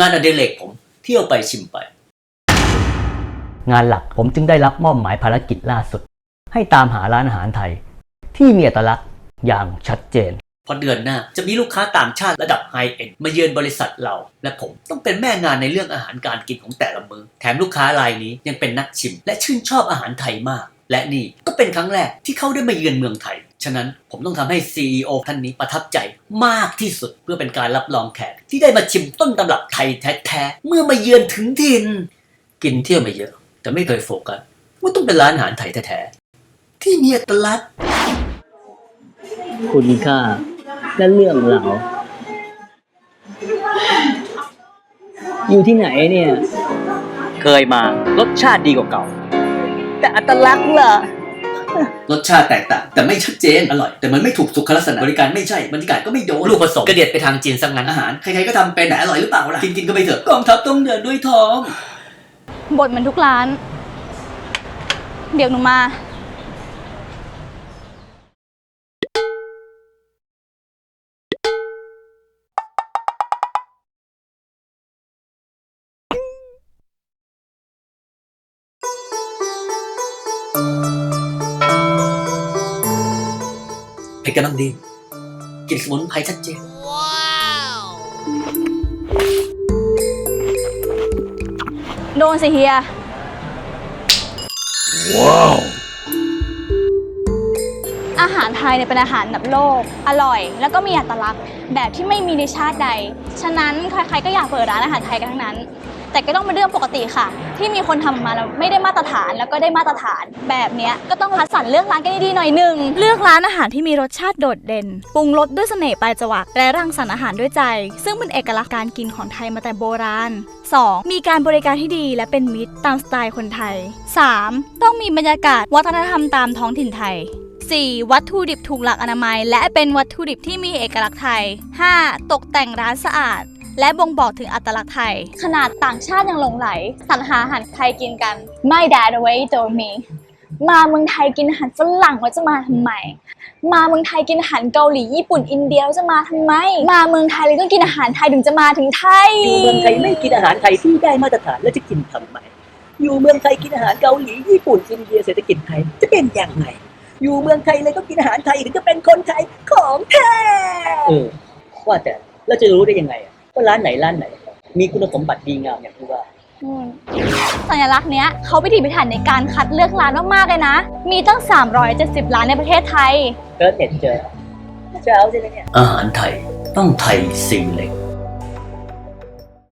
งานอดิเรกผมเที่ยวไปชิมไป งานหลักผมจึงได้รับมอบหมายภารกิจล่าสุด ให้ตามหาร้านอาหารไทย ที่มีอัตลักษณ์อย่างชัดเจน พอเดือนหน้าจะมีลูกค้าต่างชาติระดับไฮเอ็นมาเยือนบริษัทเรา และผมต้องเป็นแม่งานในเรื่องอาหารการกินของแต่ละมือแถมลูกค้ารายนี้ยังเป็นนักชิม และชื่นชอบอาหารไทยมาก และนี่ก็เป็นครั้งแรกที่เขาได้มาเยือนเมืองไทย ฉะนั้นผมต้องทำให้ CEO ท่านนี้ประทับใจมากที่สุดเพื่อเป็นการรับรองแขกที่ได้มาชิมต้นตำรับไทยแท้ๆเมื่อมาเยือนถึงถิ่นกินเที่ยวมาเยอะ แต่ไม่เคยโฟกัสว่าต้องเป็นร้านอาหารไทยแท้ๆที่มีอัตลักษณ์คุณค่าและเรื่องราวอยู่ที่ไหนเนี่ย เคยมารสชาติดีกว่าเก่า แต่อัตลักษณ์ล่ะ รสชาติแตกต่าง แต่ไม่ชัดเจนอร่อย แต่มันไม่ถูกสุขลักษณะบริการไม่ใช่บรรยากาศก็ไม่โดนลูกผสมกระเดียดไปทางจีนสังงานอาหารใครๆก็ทำเป็นแต่อร่อยหรือเปล่าล่ะกินกินๆก็ไปเถอะกองทัพต้องเดินด้วยท้องบทเหมันทุกร้าน เดี๋ยวหนูมา เผ็ดกำลังดีกินสมุนไพรชัดเจน โดนสิเฮีย อาหารไทยเนี่ยเป็นอาหารระดับโลก อร่อย แล้วก็มีอัตลักษณ์แบบที่ไม่มีในชาติใด ฉะนั้นใครๆก็อยากเปิดร้านอาหารไทยกันทั้งนั้น แต่ก็ต้องเป็นเรื่องปกติค่ะ ที่มีคนทำออกมาแล้วไม่ได้มาตรฐานแล้วก็ได้มาตรฐานแบบเนี้ยก็ต้องคัดสรรเลือกร้านกันดีๆหน่อยหนึ่งเลือกร้านอาหารที่มีรสชาติโดดเด่นปรุงรสด้วยเสน่ห์ปลายจวักและรังสรรค์อาหารด้วยใจ ซึ่งเป็นเอกลักษณ์การกินของไทยมาแต่โบราณ 2. มีการบริการที่ดีและเป็นมิตรตามสไตล์คนไทย 3. ต้องมีบรรยากาศวัฒนธรรมตามท้องถิ่นไทย 4. วัตถุดิบถูกหลักอนามัย และเป็นวัตถุดิบที่มีเอกลักษณ์ไทย 5. ตกแต่งร้านสะอาด และบ่งบอกถึงอัตลักษณ์ไทย ขนาดต่างชาติยังหลงไหลสรรหาอาหารไทยกินกัน My dad away told me มาเมืองไทยกินอาหารฝรั่งแล้วจะมาทำไม มาเมืองไทยกินอาหารเกาหลีญี่ปุ่นอินเดียแล้วจะมาทำไม มาเมืองไทยเลยต้องกินอาหารไทยถึงจะมาถึงไทย อยู่เมืองไทยไม่กินอาหารไทยที่ได้มาตรฐานแล้วจะกินทำไม อยู่เมืองไทยกินอาหารเกาหลีญี่ปุ่นอินเดียเศรษฐกิจไทยจะเป็นอย่างไรอยู่เมืองไทยเลยก็กินอาหารไทยถึงจะเป็นคนไทยของแท้เออว่าแต่เราจะรู้ได้ยังไงอะ ว่าร้านไหนร้านไหน มีคุณสมบัติดีงามอย่างที่ว่า อืมสัญลักษณ์เนี้ยเขาพิถีพิถันในการคัดเลือกร้านมากๆเลยนะ มีตั้ง 370 ร้านในประเทศไทย เกิดเน็ตเจอเช้าใช่ไหมเนี่ย อาหารไทยต้องไทยซีเล็ก